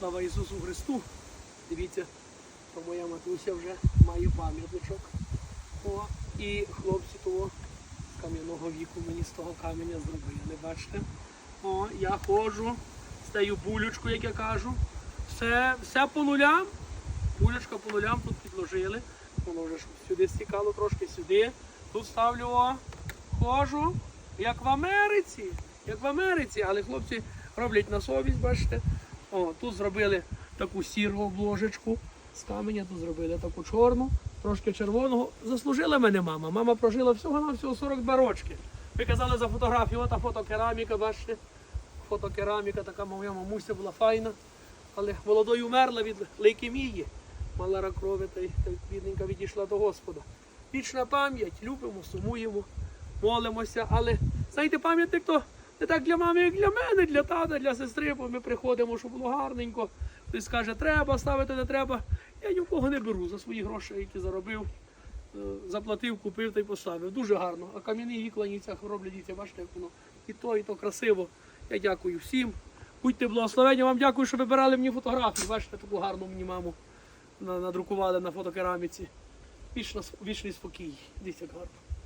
Слава Ісусу Христу. Дивіться, то моя матуся вже має пам'ятничок. О, і хлопці того кам'яного віку мені з того каменя зробили. Бачите? О, я ходжу, стаю булючку, як я кажу. Все, все по нулям. Булячка по нулям тут підложили. Воно вже сюди стікало трошки сюди. Тут ставлю о, ходжу, як в Америці. Як в Америці, але хлопці роблять на совість, бачите. О, тут зробили таку сіру обложечку з каменя, тут зробили таку чорну, трошки червоного. Заслужила мене мама. Мама прожила всього на всього 42 рочки. Ви казали за фотографію, ота фотокераміка, бачите. Фотокераміка, така моя мамуся була файна. Але молодою умерла від лейкемії. Мала рак й та й бідненька відійшла до Господа. Вічна пам'ять, любимо, сумуємо, молимося. Але знаєте, пам'ятник то не так для мами, як для мене, для тата, для сестри, бо ми приходимо, щоб було гарненько. Хтось скаже, треба ставити, не треба. Я ні в кого не беру за свої гроші, які заробив. Е, Заплатив, купив та й поставив. Дуже гарно. А кам'яні вікла ніцях роблять діти, бачите, як воно і то, і то красиво. Я дякую всім. Будьте благословені, вам дякую, що вибирали мені фотографії. Бачите, таку гарну мені маму надрукували на фотокераміці. Вічна, вічний спокій. Дивіться, як гарно.